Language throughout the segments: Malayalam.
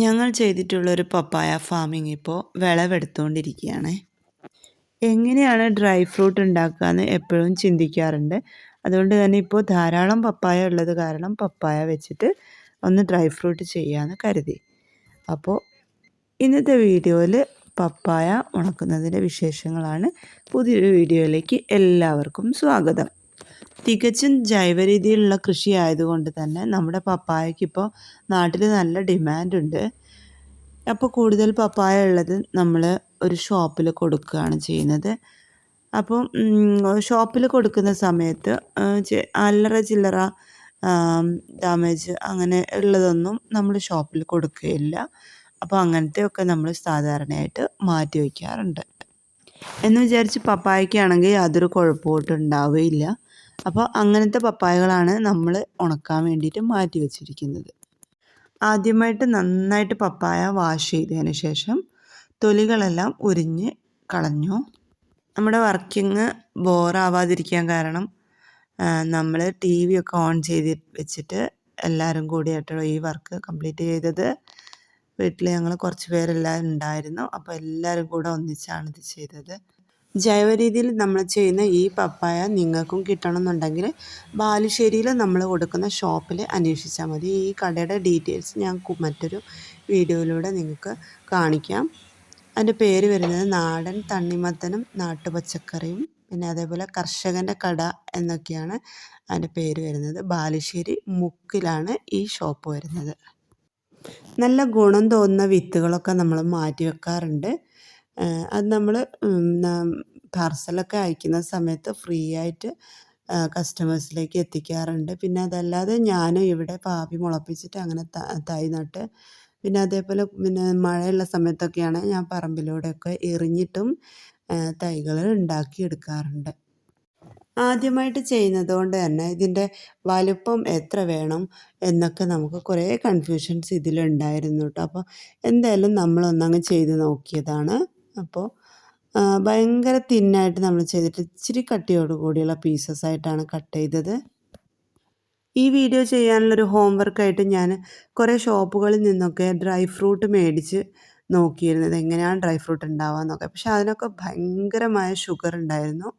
ഞങ്ങൾ ചെയ്തിട്ടുള്ളൊരു പപ്പായ ഫാമിംഗ് ഇപ്പോൾ വിളവെടുത്തുകൊണ്ടിരിക്കുകയാണ് എങ്ങനെയാണ് ഡ്രൈ ഫ്രൂട്ട് ഉണ്ടാക്കുകയെന്ന് എപ്പോഴും ചിന്തിക്കാറുണ്ട്. അതുകൊണ്ട് തന്നെ ഇപ്പോൾ ധാരാളം പപ്പായ ഉള്ളത് കാരണം പപ്പായ വെച്ചിട്ട് ഒന്ന് ഡ്രൈ ഫ്രൂട്ട് ചെയ്യാമെന്ന് കരുതി. അപ്പോൾ ഇന്നത്തെ വീഡിയോയിൽ പപ്പായ ഉണക്കുന്നതിന്റെ വിശേഷങ്ങളാണ്. പുതിയൊരു വീഡിയോയിലേക്ക് എല്ലാവർക്കും സ്വാഗതം. തികച്ചും ജൈവ രീതിയിലുള്ള കൃഷി ആയതുകൊണ്ട് തന്നെ നമ്മുടെ പപ്പായയ്ക്ക് ഇപ്പോൾ നാട്ടിൽ നല്ല ഡിമാൻഡുണ്ട് അപ്പോൾ കൂടുതൽ പപ്പായ ഉള്ളത് നമ്മൾ ഒരു ഷോപ്പിൽ കൊടുക്കുകയാണ് ചെയ്യുന്നത്. അപ്പം ഷോപ്പിൽ കൊടുക്കുന്ന സമയത്ത് അല്ലറ ചില്ലറ ഡാമേജ് അങ്ങനെ ഉള്ളതൊന്നും നമ്മൾ ഷോപ്പിൽ കൊടുക്കുകയില്ല. അപ്പോൾ അങ്ങനത്തെയൊക്കെ നമ്മൾ സാധാരണയായിട്ട് മാറ്റി വയ്ക്കാറുണ്ട്. എന്ന് വിചാരിച്ച് പപ്പായക്കാണെങ്കിൽ യാതൊരു കുഴപ്പമായിട്ട് ഉണ്ടാവുകയില്ല. അപ്പോൾ അങ്ങനത്തെ പപ്പായകളാണ് നമ്മൾ ഉണക്കാൻ വേണ്ടിയിട്ട് മാറ്റി വെച്ചിരിക്കുന്നത്. ആദ്യമായിട്ട് നന്നായിട്ട് പപ്പായ വാഷ് ചെയ്തതിന് ശേഷം തൊലികളെല്ലാം ഉരിഞ്ഞ് കളഞ്ഞു. നമ്മുടെ വർക്കിംഗ് ബോറാവാതിരിക്കാൻ കാരണം നമ്മൾ ടി വി ഒക്കെ ഓൺ ചെയ്ത് വെച്ചിട്ട് എല്ലാവരും കൂടിയായിട്ടോ ഈ വർക്ക് കംപ്ലീറ്റ് ചെയ്തത്. വീട്ടിൽ ഞങ്ങൾ കുറച്ച് പേരെല്ലാം ഉണ്ടായിരുന്നു. അപ്പോൾ എല്ലാവരും കൂടെ ഒന്നിച്ചാണ് ഇത് ചെയ്തത്. ജൈവ രീതിയിൽ നമ്മൾ ചെയ്യുന്ന ഈ പപ്പായ നിങ്ങൾക്കും കിട്ടണമെന്നുണ്ടെങ്കിൽ ബാലുശ്ശേരിയിൽ നമ്മൾ കൊടുക്കുന്ന ഷോപ്പിൽ അന്വേഷിച്ചാൽ മതി. ഈ കടയുടെ ഡീറ്റെയിൽസ് ഞാൻ മറ്റൊരു വീഡിയോയിലൂടെ നിങ്ങൾക്ക് കാണിക്കാം. അതിന്റെ പേര് വരുന്നത് നാടൻ തണ്ണിമത്തനും നാട്ടുപച്ചക്കറിയും പിന്നെ അതേപോലെ കർഷകന്റെ കട എന്നൊക്കെയാണ് അതിന്റെ പേര് വരുന്നത്. ബാലുശ്ശേരി മുക്കിലാണ് ഈ ഷോപ്പ് വരുന്നത്. നല്ല ഗുണം തോന്നുന്ന വിത്തുകളൊക്കെ നമ്മൾ മാറ്റി വെക്കാറുണ്ട്. അത് നമ്മൾ പാർസലൊക്കെ അയക്കുന്ന സമയത്ത് ഫ്രീ ആയിട്ട് കസ്റ്റമേഴ്സിലേക്ക് എത്തിക്കാറുണ്ട്. പിന്നെ അതല്ലാതെ ഞാനും ഇവിടെ പാവി മുളപ്പിച്ചിട്ട് അങ്ങനെ തൈ നട്ട് പിന്നെ അതേപോലെ പിന്നെ മഴയുള്ള സമയത്തൊക്കെയാണ് ഞാൻ പറമ്പിലൂടെയൊക്കെ എറിഞ്ഞിട്ടും തൈകൾ ഉണ്ടാക്കിയെടുക്കാറുണ്ട്. ആദ്യമായിട്ട് ചെയ്യുന്നത് കൊണ്ട് തന്നെ ഇതിന്റെ വലുപ്പം എത്ര വേണം എന്നൊക്കെ നമുക്ക് കുറേ കൺഫ്യൂഷൻസ് ഇതിലുണ്ടായിരുന്നു കേട്ടോ. അപ്പോൾ എന്തായാലും നമ്മളൊന്നങ്ങ് ചെയ്ത് നോക്കിയതാണ്. അപ്പോൾ ഭയങ്കര തിന്നായിട്ട് നമ്മൾ ചെയ്തിട്ട് ഇച്ചിരി കട്ടിയോട് കൂടിയുള്ള പീസസ് ആയിട്ടാണ് കട്ട് ചെയ്തത്. ഈ വീഡിയോ ചെയ്യാനുള്ളൊരു ഹോംവർക്കായിട്ട് ഞാൻ കുറേ ഷോപ്പുകളിൽ നിന്നൊക്കെ ഡ്രൈ ഫ്രൂട്ട് മേടിച്ച് നോക്കിയിരുന്നത് എങ്ങനെയാണ് ഡ്രൈ ഫ്രൂട്ട് ഉണ്ടാവുക എന്നൊക്കെ. പക്ഷെ അതിനൊക്കെ ഭയങ്കരമായ ഷുഗർ ഉണ്ടായിരുന്നു.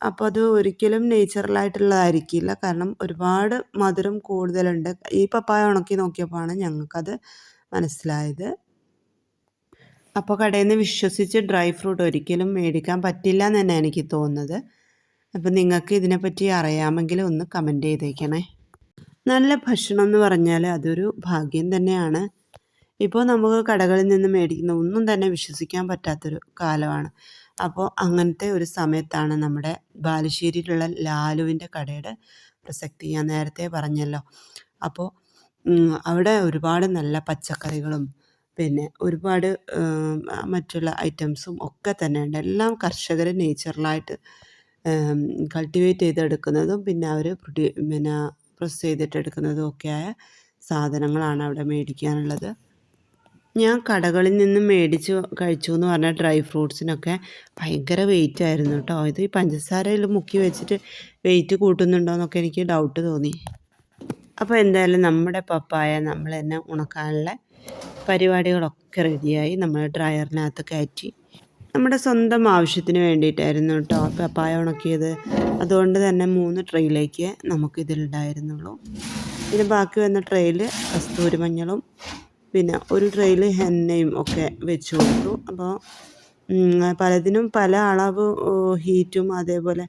അപ്പോൾ അത് ഒരിക്കലും നേച്ചുറലായിട്ടുള്ളതായിരിക്കില്ല കാരണം ഒരുപാട് മധുരം കൂടുതലുണ്ട്. ഈ പപ്പായ ഉണക്കി നോക്കിയപ്പോഴാണ് ഞങ്ങൾക്കത് മനസ്സിലായത്. അപ്പോൾ കടയിൽ നിന്ന് വിശ്വസിച്ച് ഡ്രൈ ഫ്രൂട്ട് ഒരിക്കലും മേടിക്കാൻ പറ്റില്ല എന്ന് തന്നെ എനിക്ക് തോന്നുന്നത്. അപ്പോൾ നിങ്ങൾക്ക് ഇതിനെപ്പറ്റി അറിയാമെങ്കിൽ ഒന്ന് കമന്റ് ചെയ്തേക്കണേ. നല്ല ഭക്ഷണം എന്ന് പറഞ്ഞാൽ അതൊരു ഭാഗ്യം തന്നെയാണ്. ഇപ്പോൾ നമുക്ക് കടകളിൽ നിന്ന് മേടിക്കുന്ന ഒന്നും തന്നെ വിശ്വസിക്കാൻ പറ്റാത്തൊരു കാലമാണ്. അപ്പോൾ അങ്ങനത്തെ ഒരു സമയത്താണ് നമ്മുടെ ബാലുശ്ശേരിയിലുള്ള ലാലുവിന്റെ കടയുടെ പ്രസക്തി ഞാൻ നേരത്തെ പറഞ്ഞല്ലോ. അപ്പോൾ അവിടെ ഒരുപാട് നല്ല പച്ചക്കറികളും പിന്നെ ഒരുപാട് മറ്റുള്ള ഐറ്റംസും ഒക്കെ തന്നെ ഉണ്ട് എല്ലാം കർഷകർ നേച്ചുറലായിട്ട് കൾട്ടിവേറ്റ് ചെയ്തെടുക്കുന്നതും പിന്നെ അവർ പ്രൊഡ്യൂ പിന്നെ പ്രൊസസ് ചെയ്തിട്ടെടുക്കുന്നതും ഒക്കെയായ സാധനങ്ങളാണ് അവിടെ മേടിക്കാനുള്ളത്. ഞാൻ കടകളിൽ നിന്ന് മേടിച്ച് കഴിച്ചു എന്ന് പറഞ്ഞാൽ ഡ്രൈ ഫ്രൂട്ട്സിനൊക്കെ ഭയങ്കര വെയിറ്റ് ആയിരുന്നു കേട്ടോ ഇത് ഈ പഞ്ചസാരയിൽ മുക്കി വെച്ചിട്ട് വെയിറ്റ് കൂട്ടുന്നുണ്ടോ എന്നൊക്കെ എനിക്ക് ഡൗട്ട് തോന്നി. അപ്പോൾ എന്തായാലും നമ്മുടെ പപ്പായ നമ്മൾ തന്നെ ഉണക്കാനുള്ള പരിപാടികളൊക്കെ റെഡിയായി നമ്മൾ ഡ്രയറിനകത്ത് കയറ്റി നമ്മുടെ സ്വന്തം ആവശ്യത്തിന് വേണ്ടിയിട്ടായിരുന്നു കേട്ടോ പപ്പായ ഉണക്കിയത്. അതുകൊണ്ട് തന്നെ മൂന്ന് ട്രെയിലേക്ക് നമുക്കിതിലുണ്ടായിരുന്നുള്ളൂ പിന്നെ ബാക്കി വന്ന ട്രെയിൽ കസ്തൂരി മഞ്ഞളും പിന്നെ ഒരു ട്രെയിൽ ഹെന്നയും ഒക്കെ വെച്ച് കൊടുത്തു. അപ്പോൾ പലതിനും പല അളവ് ഹീറ്റും അതേപോലെ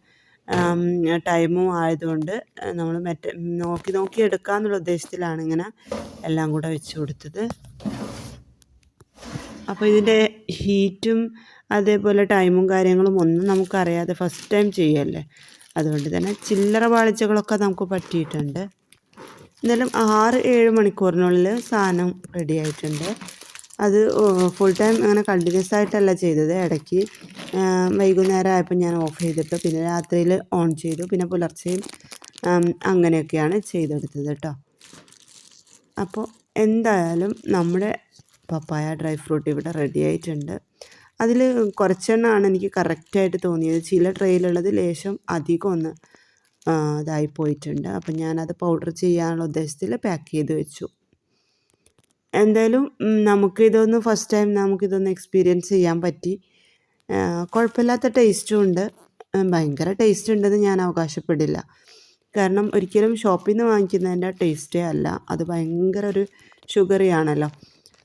ടൈമും ആയതുകൊണ്ട് നമ്മൾ മറ്റേ നോക്കി നോക്കി എടുക്കാമെന്നുള്ള ഉദ്ദേശത്തിലാണ് ഇങ്ങനെ എല്ലാം കൂടെ വെച്ച് കൊടുത്തത്. അപ്പോൾ ഇതിന്റെ ഹീറ്റും അതേപോലെ ടൈമും കാര്യങ്ങളും ഒന്നും നമുക്കറിയാതെ ഫസ്റ്റ് ടൈം ചെയ്യല്ലേ? അതുകൊണ്ട് തന്നെ ചില്ലറ പാളിച്ചകളൊക്കെ നമുക്ക് പറ്റിയിട്ടുണ്ട്. എന്നാലും ആറ് ഏഴ് മണിക്കൂറിനുള്ളിൽ സാധനം റെഡി ആയിട്ടുണ്ട്. അത് ഫുൾ ടൈം അങ്ങനെ കണ്ടിന്യൂസ് ആയിട്ടല്ല ചെയ്തത്. ഇടയ്ക്ക് വൈകുന്നേരം ആയപ്പോൾ ഞാൻ ഓഫ് ചെയ്തിട്ട് പിന്നെ രാത്രിയിൽ ഓൺ ചെയ്തു. പിന്നെ പുലർച്ചെയും അങ്ങനെയൊക്കെയാണ് ചെയ്തെടുത്തത് കേട്ടോ അപ്പോൾ എന്തായാലും നമ്മുടെ പപ്പായ ഡ്രൈ ഫ്രൂട്ട് ഇവിടെ റെഡി ആയിട്ടുണ്ട്. അതിൽ കുറച്ചെണ്ണമാണ് എനിക്ക് കറക്റ്റായിട്ട് തോന്നിയത്. ചില ട്രെയിലുള്ളത് ലേശം അധികം ഒന്ന് ഇതായി പോയിട്ടുണ്ട്. അപ്പം ഞാനത് പൗഡർ ചെയ്യാനുള്ള ഉദ്ദേശത്തിൽ പാക്ക് ചെയ്ത് വെച്ചു. എന്തായാലും നമുക്കിതൊന്ന് ഫസ്റ്റ് ടൈം നമുക്കിതൊന്ന് എക്സ്പീരിയൻസ് ചെയ്യാൻ പറ്റി. കുഴപ്പമില്ലാത്ത ടേസ്റ്റും ഉണ്ട്. ഭയങ്കര ടേസ്റ്റ് ഉണ്ടെന്ന് ഞാൻ അവകാശപ്പെടില്ല. കാരണം ഒരിക്കലും ഷോപ്പിൽ നിന്ന് വാങ്ങിക്കുന്നതിന്റെ ടേസ്റ്റേ അല്ല. അത് ഭയങ്കര ഒരു ഷുഗറി ആണല്ലോ.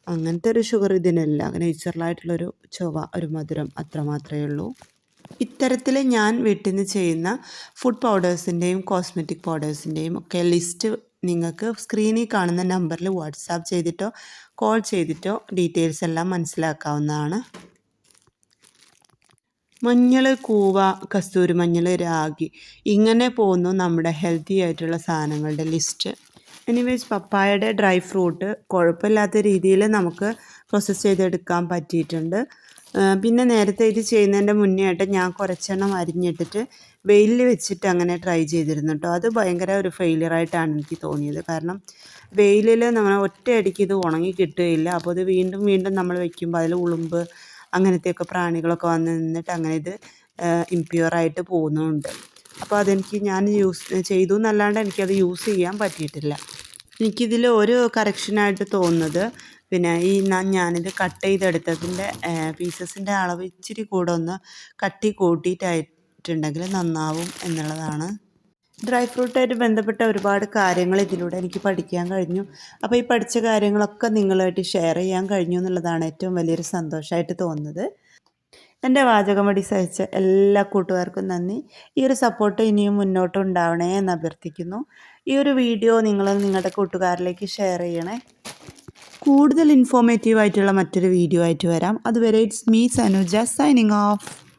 അങ്ങനത്തെ ഒരു ഷുഗർ ഇതിനില്ല നേച്ചുറലായിട്ടുള്ളൊരു ചൊവ ഒരു മധുരം അത്ര മാത്രമേ ഉള്ളൂ. ഇത്തരത്തിൽ ഞാൻ വീട്ടിൽ നിന്ന് ചെയ്യുന്ന ഫുഡ് പൗഡേഴ്സിന്റെയും കോസ്മെറ്റിക് പൗഡേഴ്സിന്റെയും ഒക്കെ ലിസ്റ്റ് നിങ്ങൾക്ക് സ്ക്രീനിൽ കാണുന്ന നമ്പറിൽ വാട്സാപ്പ് ചെയ്തിട്ടോ കോൾ ചെയ്തിട്ടോ ഡീറ്റെയിൽസ് എല്ലാം മനസ്സിലാക്കാവുന്നതാണ്. മഞ്ഞൾ കൂവ കസ്തൂരി മഞ്ഞൾ രാഗി ഇങ്ങനെ പോകുന്നു നമ്മുടെ ഹെൽത്തി ആയിട്ടുള്ള സാധനങ്ങളുടെ ലിസ്റ്റ് എനിവേസ് പപ്പായയുടെ ഡ്രൈ ഫ്രൂട്ട് കുഴപ്പമില്ലാത്ത രീതിയിൽ നമുക്ക് പ്രോസസ്സ് ചെയ്തെടുക്കാൻ പറ്റിയിട്ടുണ്ട്. പിന്നെ നേരത്തെ ഇത് ചെയ്യുന്നതിന്റെ മുന്നേ ആയിട്ട് ഞാൻ കുറച്ചെണ്ണം അരിഞ്ഞിട്ടിട്ട് വെയിലിൽ വെച്ചിട്ട് അങ്ങനെ ട്രൈ ചെയ്തിരുന്നു കേട്ടോ. അത് ഭയങ്കര ഒരു ഫെയിലിയർ ആയിട്ടാണ് എനിക്ക് തോന്നിയത്. കാരണം വെയിലിൽ നമ്മൾ ഒറ്റയടിക്ക് ഇത് ഉണങ്ങി കിട്ടുകയില്ല. അപ്പോൾ ഇത് വീണ്ടും വീണ്ടും നമ്മൾ വെക്കുമ്പോൾ അതിൽ ഉളുമ്പ് അങ്ങനത്തെയൊക്കെ പ്രാണികളൊക്കെ വന്ന് നിന്നിട്ട് അങ്ങനെ ഇത് ഇംപ്യൂറായിട്ട് പോകുന്നുണ്ട്. അപ്പോൾ അതെനിക്ക് ഞാൻ യൂസ് ചെയ്തു എന്നല്ലാണ്ട് എനിക്കത് യൂസ് ചെയ്യാൻ പറ്റിയിട്ടില്ല. എനിക്കിതിൽ ഒരു കറക്ഷനായിട്ട് തോന്നുന്നത്. പിന്നെ ഈ ഞാനിത് കട്ട് ചെയ്തെടുത്തതിന്റെ പീസസിന്റെ അളവ് ഇച്ചിരി കൂടെ ഒന്ന് കട്ടി കൂട്ടിയിട്ടായിട്ടുണ്ടെങ്കിൽ നന്നാവും എന്നുള്ളതാണ്. ഡ്രൈ ഫ്രൂട്ടായിട്ട് ബന്ധപ്പെട്ട ഒരുപാട് കാര്യങ്ങൾ ഇതിലൂടെ എനിക്ക് പഠിക്കാൻ കഴിഞ്ഞു. അപ്പോൾ ഈ പഠിച്ച കാര്യങ്ങളൊക്കെ നിങ്ങളായിട്ട് ഷെയർ ചെയ്യാൻ കഴിഞ്ഞു എന്നുള്ളതാണ് ഏറ്റവും വലിയൊരു സന്തോഷമായിട്ട് തോന്നുന്നത്. എന്റെ വാചകമടി സഹിച്ച എല്ലാ കൂട്ടുകാർക്കും നന്ദി. ഈ ഒരു സപ്പോർട്ട് ഇനിയും മുന്നോട്ട് ഉണ്ടാവണേ എന്ന് അഭ്യർത്ഥിക്കുന്നു. ഈ ഒരു വീഡിയോ നിങ്ങൾ നിങ്ങളുടെ കൂട്ടുകാരിലേക്ക് ഷെയർ ചെയ്യണേ. കൂടുതൽ ഇൻഫോർമേറ്റീവ് ആയിട്ടുള്ള മറ്റൊരു വീഡിയോ ആയിട്ട് വരാം. അതുവരെ it's me Sanuja signing off